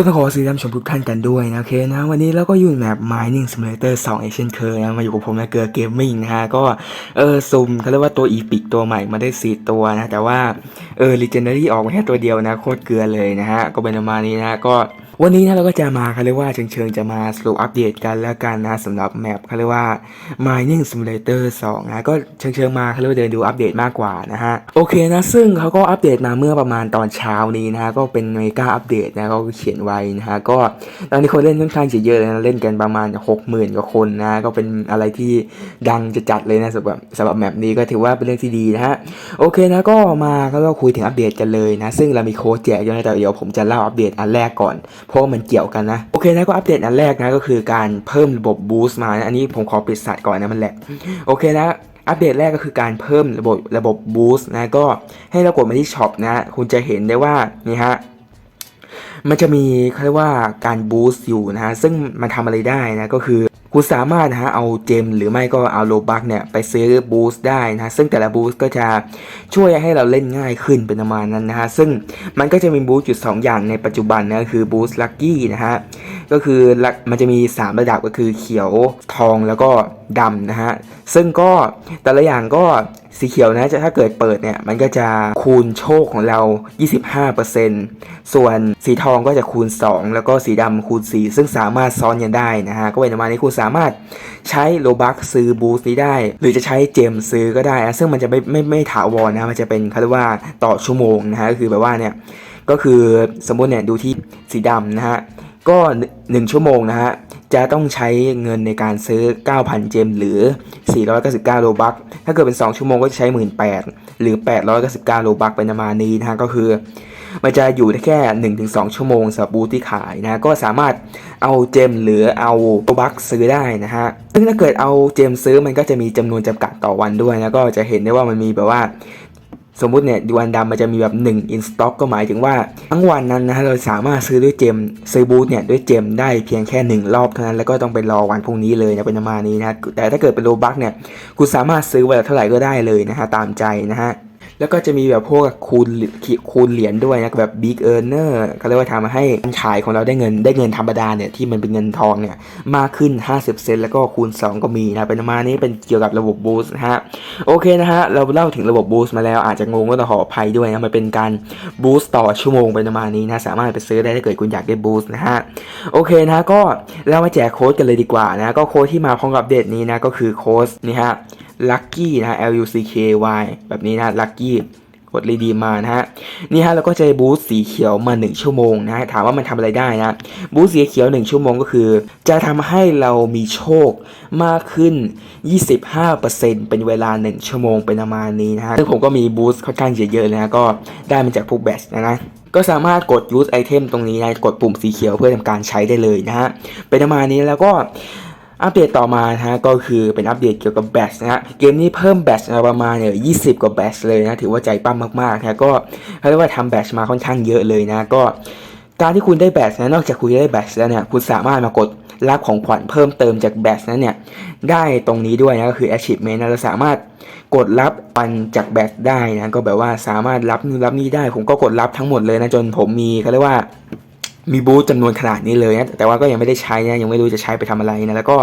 ก็ต้องขอสีดำชมทุกท่านกันด้วยนะโอเคนะ วันนี้เราก็อยู่ในแมป Mining Simulator 2อีกเช่นเคยนะมาอยู่กับผมนะเกลือเกมมิ่งนะฮะก็เออซุ่มเขาเรียกว่าตัวอีพิกตัวใหม่มาได้ 4 ตัวนะ แต่ว่าเออ Legendary ออกมาแค่ตัวเดียวนะ โคตรเกลือเลยนะฮะ ก็เป็นประมาณนี้นะก็ วันนี้นะเราก็จะมาเขาเรียกว่าเชิงเชิงๆจะมาสรุปอัปเดตกันแล้วกันนะสำหรับแมปเขาเรียกว่า Mining Simulator 2 นะก็เชิงเชิงๆมาเขาเรียกว่าเดินดูอัปเดตมากกว่านะฮะโอเคนะซึ่งเขาก็อัปเดตมาเมื่อประมาณตอนเช้านี้นะฮะก็เป็นเมกาอัปเดตนะเขาก็เขียนไว้นะฮะก็ตอนนี้คนเล่นค่อนข้างจะเยอะเลยนะเล่นกันประมาณ 60,000กว่าคนนะก็เป็นอะไรที่ดังจะจัดเลยนะสำหรับสำหรับแมปนี้ก็ถือว่าเป็นเรื่องที่ดีนะฮะโอเคนะก็มาก็เราคุยถึงอัปเดตกันเลยนะซึ่งเรามีโค้ดแจกด้วยนะแต่เดี๋ยวผมจะเล่าอัปเดตอันแรกก่อนเพราะมันเกี่ยวกันนะ โอเคนะก็อัปเดตอันแรกนะก็คือการเพิ่มระบบบูสต์มานะอันนี้ผมขอปิดสัตว์ก่อนนะมันแหลกโอเคนะอัปเดตแรกก็คือการเพิ่มระบบระบบบูสต์นะก็ให้เรากดมาที่ช็อปนะคุณจะเห็นได้ว่านี่ฮะมันจะมีเขาเรียกว่าการบูสต์อยู่นะฮะซึ่งมันทำอะไรได้นะก็คือ คุณสามารถนะฮะเอาเจมหรือไม่ก็เอาโลบักเนี่ยไปซื้อบูสต์ได้นะซึ่งแต่ละบูสต์ก็จะช่วยให้เราเล่นง่ายขึ้นเป็นประมาณนั้นนะฮะซึ่งมันก็จะมีบูสต์อยู่สองอย่างในปัจจุบันนะคือบูสต์ลัคกี้นะฮะก็คือมันจะมี 3 ระดับก็คือเขียวทองแล้วก็ดำนะฮะซึ่งก็แต่ละอย่างก็ สีเขียวนะจะถ้าเกิดเปิดเนี่ยมันก็จะคูณโชคของเรา 25%ส่วนสีทองก็จะคูณ 2 แล้วก็สีดำคูณ 4 ซึ่งสามารถซ้อนกันได้นะฮะก็เป็นประมาณนี้คุณสามารถใช้โลบักซื้อบูสต์นี้ได้ หรือจะใช้เจมซื้อก็ได้นะซึ่งมันจะไม่ไม่ไม่ถาวรนะมันจะเป็นเขาเรียกว่าต่อชั่วโมงนะฮะก็คือแบบว่าเนี่ยก็คือสมมติเนี่ยดูที่สีดำนะฮะก็ 1 ชั่วโมงนะฮะ จะต้องใช้เงินในการซื้อ 9,000 เจม หรือ 499 โลบักถ้าเกิดเป็น 2 ชั่วโมงก็จะใช้ 18,000 หรือ 899 โลบักเป็นประมาณนี้นะฮะก็คือ มันจะอยู่ได้แค่ 1-2 ชั่วโมงสำหรับบูธที่ขายนะ ก็สามารถเอาเจม หรือเอาโลบักซื้อได้นะฮะ ซึ่งถ้าเกิดเอาเจมซื้อมันก็จะมีจำนวนจำกัดต่อวันด้วยนะ ก็จะเห็นได้ว่ามันมีแบบว่า สมมุติเนี่ยวันดำมันจะมีแบบ1 in stock ก็หมายถึงว่า ทั้งวันนั้นนะฮะเราสามารถซื้อด้วยเจมซื้อบูธเนี่ยด้วยเจมได้เพียงแค่ 1 รอบเท่านั้นแล้วก็ต้องไปรอวันพรุ่งนี้เลยนะเป็นประมาณนี้นะแต่ถ้าเกิดเป็นโลบักเนี่ยคุณสามารถซื้อเวลาเท่าไหร่ก็ได้เลยนะฮะตามใจนะฮะ แล้วก็จะมีแบบพวกคูณคูณเหรียญด้วยนะแบบ big earner ก็เรียกว่าทำให้การขายของเราได้เงินได้เงินธรรมดาเนี่ยที่มันเป็นเงินทองเนี่ยมากขึ้น 50 เซนแล้วก็คูณ 2 ก็มีนะเป็นประมาณนี้เป็นเกี่ยวกับระบบบูสต์นะฮะโอเคนะฮะเราเล่าถึงระบบบูสต์มาแล้วอาจจะงงก็ต้องขออภัยด้วยนะมันเป็นการบูสต์ต่อชั่วโมงเป็นประมาณนี้นะสามารถไปซื้อได้ถ้าเกิดคุณอยากได้บูสต์นะฮะโอเคนะก็เรามาแจกโค้ดกันเลยดีกว่านะก็โค้ดที่มาพร้อมกับเดตนี้นะก็คือโค้ดนี่ฮะ lucky นะ L U C K Y แบบนี้นะ lucky กดรีดีมานะฮะนี่ฮะเราก็จะบูสสีเขียวมา 1 ชั่วโมงนะฮะถามว่ามันทำอะไรได้นะบูสสีเขียว 1 ชั่วโมงก็คือ จะทำให้เรามีโชคมากขึ้น 25%เป็นเวลา 1 ชั่วโมงเป็นประมาณนี้นะฮะซึ่งผมก็มีบูสค่อนข้างเยอะๆนะฮะก็ได้มาจากพวกแบชนะนะก็สามารถกด use item ตรงนี้นะกดปุ่มสีเขียวเพื่อทำการใช้ได้เลยนะฮะเป็นประมาณนี้แล้วก็ อัปเดตต่อมานะฮะก็คือเป็นอัปเดตเกี่ยวกับแบชนะฮะเกมนี้เพิ่มแบชประมาณเนี่ย20กว่าแบชเลยนะถือว่าใจปั้มมากๆนะก็เขาเรียกว่าทำแบชมาค่อนข้างเยอะเลยนะก็การที่คุณได้แบชนะนอกจากคุณได้แบชแล้วเนี่ยคุณสามารถมากดรับของขวัญเพิ่มเติมจากแบชนั้นเนี่ยได้ตรงนี้ด้วยนะก็คือ achievement นะเราสามารถกดรับปันจากแบชได้นะก็แบบว่าสามารถรับนู่นรับนี่ได้ ผมก็กดรับทั้งหมดเลยนะจนผมมีเขาเรียกว่า มีบูธจำนวนขนาดนี้เลยนะแต่ว่าก็ยังไม่ได้ใช้นะยังไม่รู้จะใช้ไปทำอะไรนะแล้วก็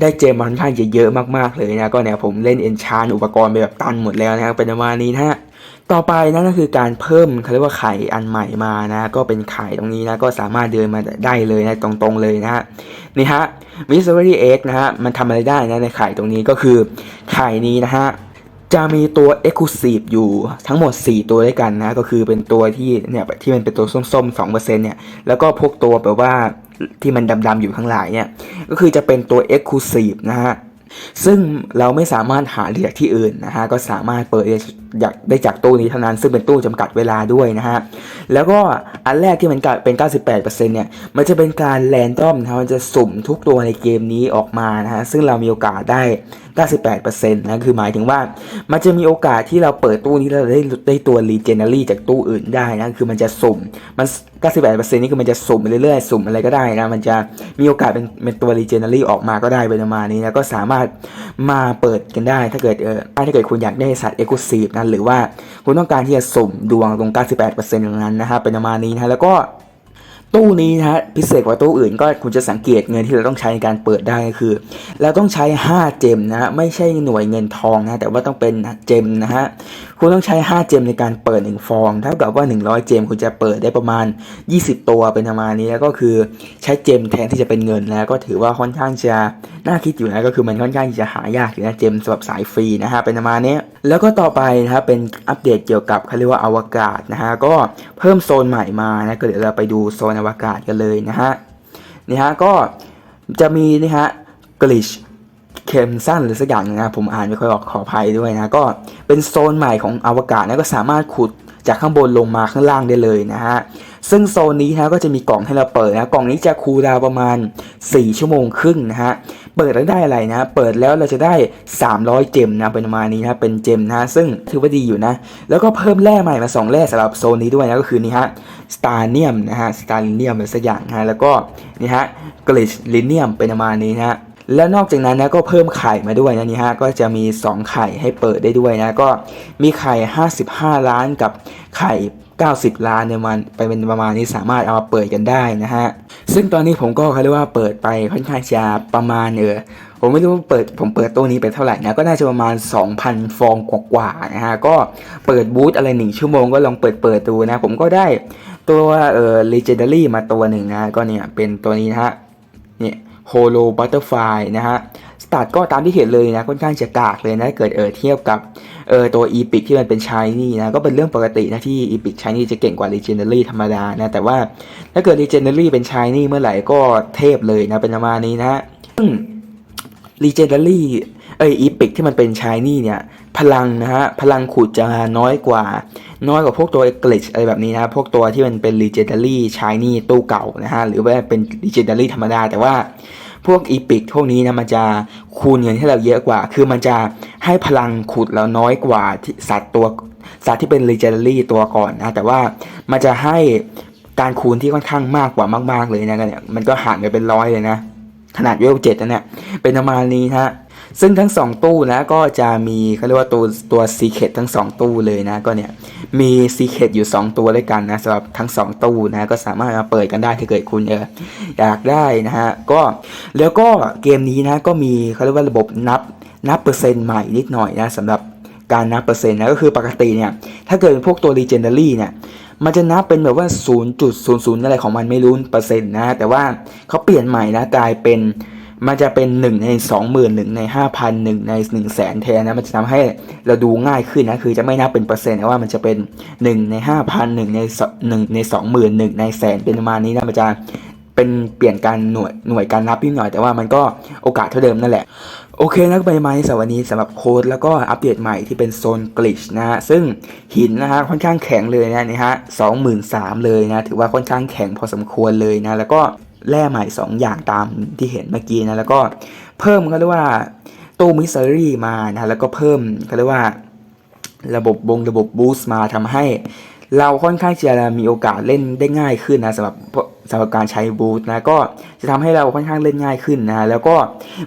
ได้เจมมาค่อนข้างเยอะมากๆเลยนะก็เนี่ยผมเล่นเอนชานอุปกรณ์ไปแบบตันหมดแล้วนะครับเป็นประมาณนี้นะฮะต่อไปนั่นก็คือการเพิ่มเขาเรียกว่าไข่อันใหม่มานะ ก็เป็นไข่ตรงนี้นะ ก็สามารถเดินมาได้เลยนะตรงๆเลยนะฮะนี่ฮะมิสซิรี่เอ็กนะฮะมันทำอะไรได้นะในไข่ตรงนี้ก็คือไข่นี้นะฮะ จะมีตัว Exclusive อยู่ทั้งหมด 4 ตัวด้วยกันนะ ก็คือเป็นตัวที่เนี่ยที่มันเป็นตัวส้มๆ2%เนี่ย แล้วก็พวกตัวแบบว่าที่มันดำๆอยู่ข้างหลายเนี่ย ก็คือจะเป็นตัว Exclusive นะฮะ ซึ่งเราไม่สามารถหาได้จากที่อื่นนะฮะ ก็สามารถเปิด ได้จากได้จากตู้นี้เท่านั้นซึ่งเป็นตู้จำกัดเวลาด้วยนะฮะแล้วก็อันแรกที่มันเป็น 98%เนี่ยมันจะเป็นการแรนดอมนะมันจะสุ่มทุกตัวในเกมนี้ออกมานะฮะซึ่งเรามีโอกาสได้ 98%นะคือหมายถึงว่า มันจะมีโอกาสที่เราเปิดตู้นี้เราได้ได้ตัว Legendary จากตู้อื่นได้นะคือมันจะสุ่มมัน 98%นี่คือมันจะสุ่มเรื่อยๆสุ่มอะไรก็ได้นะมันจะมีโอกาสเป็นเป็นตัว Legendary ออกมาก็ได้เป็นประมาณนี้นะก็สามารถมาเปิดกันได้ถ้าเกิดเออถ้าเกิดคุณอยากได้สัตว์ Exclusive นะหรือว่าคุณต้องการที่จะสุ่มดวงตรง 98%ตรงนั้นนะครับเป็นประมาณนี้นะแล้วก็ตู้นี้นะฮะพิเศษกว่าตู้อื่นก็คุณจะสังเกตเงินที่เราต้องใช้ในการเปิดได้คือ เราต้องใช้ 5 เจมนะฮะไม่ใช่หน่วยเงินทองนะแต่ว่าต้องเป็นเจมนะฮะคุณต้องใช้ 5 เจมในการเปิด 1 ฟองเท่ากับว่า 100 เจมคุณจะเปิดได้ประมาณ 20 ตัวเป็นประมาณนี้แล้วก็คือใช้เจมแทนที่จะเป็นเงินแล้วก็ถือว่าค่อนข้างจะน่าคิดอยู่นะก็คือมันค่อนข้างจะหายากอยู่นะเจมสำหรับสายฟรีนะฮะเป็นประมาณนี้ แล้วก็ต่อไปนะครับเป็นอัปเดตเกี่ยวกับเขาเรียกว่าอวกาศนะฮะก็เพิ่มโซนใหม่มานะก็เดี๋ยวเราไปดูโซนอวกาศกันเลยนะฮะนี่ฮะก็จะมีนี่ฮะกลิชเคมสั้นหรือสักอย่างนึงนะผมอ่านไม่ค่อยออกขออภัยด้วยนะก็เป็นโซนใหม่ของอวกาศนะก็สามารถขุด จากข้างบนลงมาข้างล่างได้เลยนะฮะซึ่งโซนนี้นะก็จะมีกล่องให้เราเปิดนะกล่องนี้จะคูลดาวประมาณ 4 ชั่วโมงครึ่งนะฮะเปิดแล้วได้อะไรนะ เปิดแล้วเราจะได้ 300 เจมนะเป็นประมาณนี้นะเป็นเจมนะซึ่งถือว่าดีอยู่นะ แล้วก็เพิ่มแร่ใหม่มา 2 แร่สำหรับโซนนี้ด้วยนะก็คือนี่ฮะสตาร์เนียมนะฮะสตาร์เนียมอะไรสักอย่างนะฮะแล้วก็นี่ฮะกลิชลิเนียมเป็นประมาณนี้นะฮะแล้วนอกจากนั้นนะก็เพิ่มไข่มาด้วยนะนี่ฮะก็จะมี 2 ไข่ให้เปิดได้ด้วยนะก็มีไข่ 55 ล้านกับ ไข่ 90 ล้านเนี่ยมันไปเป็นประมาณนี้สามารถเอามาเปิดกันได้นะฮะ ซึ่งตอนนี้ผมก็เขาเรียกว่าเปิดไปค่อนข้างจะประมาณเออผมไม่รู้ว่าเปิดผมเปิดตัวนี้ไปเท่าไหร่นะก็น่าจะประมาณ 2,000 ฟองกว่าๆนะฮะก็เปิดบูธอะไรหนึ่งชั่วโมงก็ลองเปิดเปิดดูนะผมก็ได้ตัวเอ่อ legendary มาตัวหนึ่งนะก็เนี่ยเป็นตัวนี้นะฮะเนี่ยโฮโลบัตเตอร์ไฟนะฮะาร์ทก็ตามที่เห็นเลยนะค่อนข้างจะกากเลยนะเกิดเออเทียบกับเออตัวอีพิกที่มันเป็นชายนี่นะก็เป็นเรื่องปกตินะที่อีพิกชายนี่จะเก่งกว่า Legendary ธรรมดานะแต่ว่าถ้าเกิด Legendary เป็นชายนี่เมื่อไหร่ก็เทพเลยนะเป็นประมาณนี้นะซึ่ง Legendary เอ้ยอีพิกที่มันเป็นชายนี่เนี่ยพลังนะฮะพลังขุดจะน้อยกว่า น้อยกว่าพวกตัวเกลิชอะไรแบบนี้นะพวกตัวที่มันเป็น Legendary Shiny ตู้เก่านะฮะหรือว่าเป็น Legendary ธรรมดาแต่ว่า พวกอีพิกพวกนี้นะมันจะคูณเงินให้เราเยอะกว่า คือมันจะให้พลังขุดเราน้อยกว่าที่สัตว์ตัวสัตว์ที่เป็นเลเจรรี่ตัวก่อนนะแต่ว่ามันจะให้การคูณที่ค่อนข้างมากกว่ามาก ๆเลยนะเนี่ยมันก็ห่างกันเป็นร้อยเลยนะ ขนาดเวลเจ็ดนะเนี่ยเป็นประมาณนี้ฮะ ซึ่งทั้งสองตู้นะก็จะมีเขาเรียกว่าตัวตัวซีเค t ทั้งสองตู้เลยนะก็เนี่ยมีซีเค t อยู่ 2 ตัวด้วยกันนะสำหรับทั้ง 2 ตู้นะก็สามารถมาเปิดกันได้ถ้าเกิดคุณเอออยากได้นะฮะก็แล้วก็เกมนี้นะก็มีเขาเรียกว่าระบบนับนับเปอร์เซ็นต์ใหม่นิดหน่อยนะสำหรับการนับเปอร์เซ็นต์นะก็คือปกติเนี่ยถ้าเกิดเป็นพวกตัว Legendary เนี่ยมันจะนับเป็นแบบว่า 0.00 อะไรของมันไม่รู้เปอร์เซ็นต์นะแต่ว่าเขาเปลี่ยนใหม่นะกลายเป็น มันจะเป็น1ใน20,000 1ใน5,000 1ใน1 0 0 0 0แสนแทนนะ มันจะทำให้เราดูง่ายขึ้นนะ คือจะไม่นับเป็นเปอร์เซ็นต์แต่ว่ามันจะเป็น 1 ใน5,000 1ใน1ใน20,000 1ในแสนเป็นประมาณนี้นะมันจะเป็นเปลี่ยนการหน่วยหน่วยการนับนิดหน่อยแต่ว่ามันก็โอกาสเท่าเดิมนั่นแหละ โอเคนะก็ไปมาในสำหรับวันนี้สำหรับโค้ดแล้วก็อัปเดตใหม่ที่เป็นโซนกลิชนะฮะซึ่งหินนะฮะค่อนข้างแข็งเลยนะนี่ฮะสองหมื่นสามเลยนะ ถือว่าค่อนข้างแข็งพอสมควรเลยนะ แล้วก็ แร่ใหม่ 2 อย่างตามที่เห็นเมื่อกี้นะแล้วก็เพิ่มเขาเรียกว่าตู้มิสซิรี่มานะแล้วก็เพิ่มเขาเรียกว่าระบบบงระบบบูสต์มาทำให้ เราค่อนข้างจะมีโอกาสเล่นได้ง่ายขึ้นนะสำหรับสำหรับการใช้บูสต์นะก็จะทำให้เราค่อนข้างเล่นง่ายขึ้นนะแล้วก็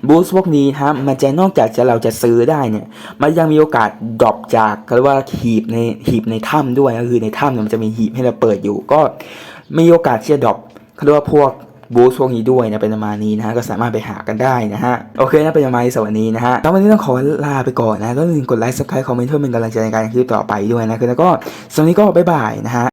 บูสต์พวกนี้นะมันจะนอกจากจะเราจะซื้อได้เนี่ยมันยังมีโอกาสดรอปจากเขาเรียกว่าหีบในหีบในถ้ำด้วยก็คือในถ้ำเนี่ยมันจะมีหีบให้เราเปิดอยู่ ก็มีโอกาสที่จะดรอปเขาเรียกว่าพวก บูสต์พวกนี้ด้วยนะเป็นประมาณนี้นะฮะก็สามารถไปหากันได้นะฮะโอเคนะเป็นประมาณนี้สวัสดีนะฮะแล้ววันนี้ต้องขอลาไปก่อนนะก็อย่าลืมกดไลค์ซับสไครต์คอมเมนต์เพื่อเป็นกำลังใจในการคลิปต่อไปด้วยนะคือแล้วก็สำหรับวันนี้ก็บ๊ายบายนะฮะ